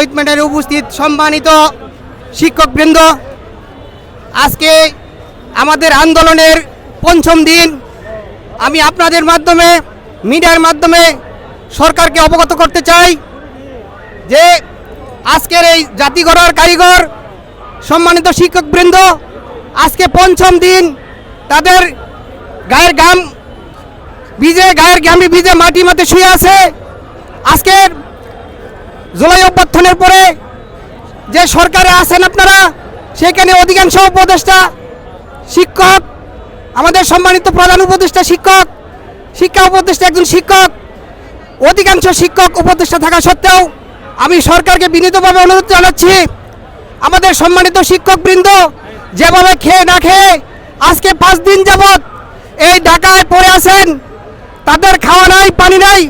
ট্রিটমেন্টের উপস্থিত সম্মানিত শিক্ষকবৃন্দ, আজকে আমাদের আন্দোলনের পঞ্চম দিন। আমি আপনাদের মাধ্যমে, মিডিয়ার মাধ্যমে সরকারকে অবগত করতে চাই যে আজকের এই জাতি গড়ার কারিগর, সম্মানিত শিক্ষকবৃন্দ, আজকে পঞ্চম দিন। তাদের গায়ের গাম ভিজে, গায়ের গামি ভিজে মাটি মাটি শুয়ে আছে। আজকের জুলাই অভ্যর্থনের পরে যে সরকারে আছেন আপনারা, সেখানে অধিকাংশ উপদেষ্টা শিক্ষক, আমাদের সম্মানিত প্রধান উপদেষ্টা শিক্ষক, শিক্ষা উপদেষ্টা একজন শিক্ষক, অধিকাংশ শিক্ষক উপদেষ্টা থাকা সত্ত্বেও আমি সরকারকে বিনীতভাবে অনুরোধ জানাচ্ছি, আমাদের সম্মানিত শিক্ষকবৃন্দ যেভাবে খেয়ে না খেয়ে আজকে পাঁচ দিন যাবৎ এই ঢাকায় পড়ে আছেন, তাদের খাওয়া নাই, পানি নাই,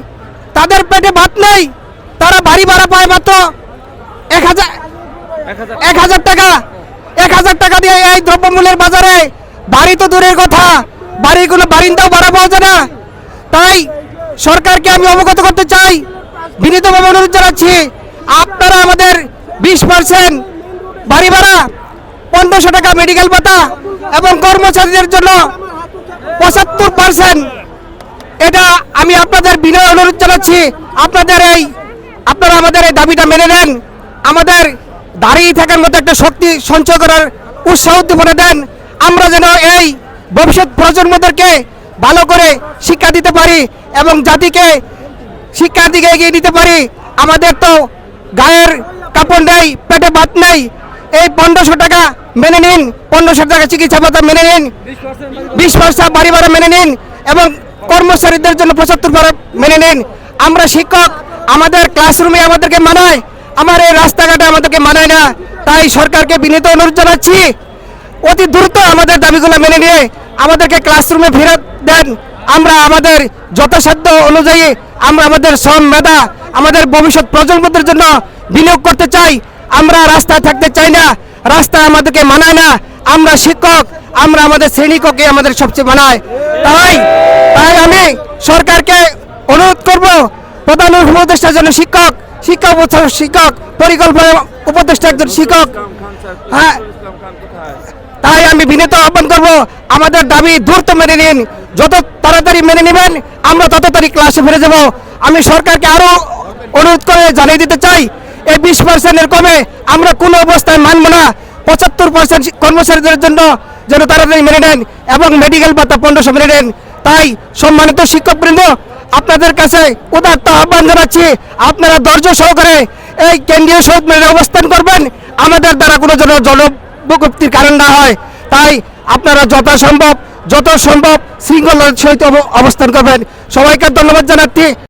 তাদের পেটে ভাত নাই তারা বাড়ি ভাড়া পায় মাত্র এক হাজার এক হাজার টাকা। এক হাজার টাকা দিয়ে এই দ্রব্যমূল্যের বাজারে। বাড়ি তো দূরের কথা। বাড়িগুলো বারিন্দাও ভাড়া পাওয়া যায় না। তাই সরকারকে আমি অবগত করতে চাই। বিনীতভাবে অনুরোধ জানাচ্ছি, আপনারা আমাদের বিশ পার্সেন্ট বাড়ি ভাড়া, পনেরোশো টাকা মেডিকেল ভাতা এবং কর্মচারীদের জন্য পঁচাত্তর পার্সেন্ট এটা আমি আপনাদের বিনয় অনুরোধ জানাচ্ছি। আপনাদের এই আপনারা আমাদের এই দাবিটা মেনে নেন। আমাদের দাঁড়িয়ে থাকার মতো একটা শক্তি সঞ্চয় করার উৎসাহ উদ্দীপনা দেন। আমরা যেন এই ভবিষ্যৎ প্রজন্মদেরকে ভালো করে শিক্ষা দিতে পারি এবং জাতিকে শিক্ষার দিকে এগিয়ে দিতে পারি। আমাদের তো গায়ের কাপড় নেই, পেটে ভাত নেই। এই পনেরোশো টাকা মেনে নিন, পনেরোশো টাকা চিকিৎসা ভাতা মেনে নিন, বিশ পার্সেন্ট বাড়ি ভাড়া মেনে নিন এবং কর্মচারীদের জন্য পঁচাত্তর ভাড়া মেনে নিন। আমরা শিক্ষক আমাদের ক্লাসরুমে আমাদেরকে মানায়, আমার এই রাস্তাঘাটে আমাদেরকে মানায় না। তাই সরকারকে বিনীত অনুরোধ জানাচ্ছি, অতি দ্রুত আমাদের দাবিগুলো মেনে নিয়ে আমাদেরকে ক্লাসরুমে ফেরত দেন। আমরা আমাদের যথাসাধ্য অনুযায়ী আমরা আমাদের শ্রম মেধা, আমাদের ভবিষ্যৎ প্রজন্মদের জন্য বিনিয়োগ করতে চাই। আমরা রাস্তায় থাকতে চাই না রাস্তা আমাদেরকে মানায় না। আমরা শিক্ষক, আমরা আমাদের শ্রেণীককে আমাদের সবচেয়ে মানায়। তাই তাই আমি সরকারকে উপদেষ্টার জন্য শিক্ষক, শিক্ষা উপদেষ্টা শিক্ষক, পরিকল্পনা উপদেষ্টা একজন শিক্ষক। হ্যাঁ তাই আমি বিনীত আহ্বান করব, আমাদের দাবি দ্রুত মেনে নিন, যত তাড়াতাড়ি মেনে নেবেন, আমরা তত তাড়াতাড়ি ক্লাসে ফিরে যাব। আমি সরকারকে আরও অনুরোধ করে জানিয়ে দিতে চাই, এই বিশ পার্সেন্টের কমে আমরা কোনো অবস্থায় মানব না। পঁচাত্তর পার্সেন্ট কর্মচারীদের জন্য যেন তাড়াতাড়ি মেনে নেন এবং মেডিকেল ভাতা পনেরোশো মেনে নেন। তাই সম্মানিত শিক্ষকবৃন্দ আপনাদের কাছে উদাত্ত আহ্বান জানাচ্ছি, আপনারা ধৈর্য সহকারে এই কেন্দ্রীয় শহীদ মিনারে অবস্থান করবেন। আমাদের দ্বারা কোনো যেন জনবিজ্ঞপ্তির কারণ না হয়, তাই আপনারা যথাসম্ভব যত সম্ভব শৃঙ্খলার সহিত অবস্থান করবেন। সবাইকে ধন্যবাদ জানাচ্ছি।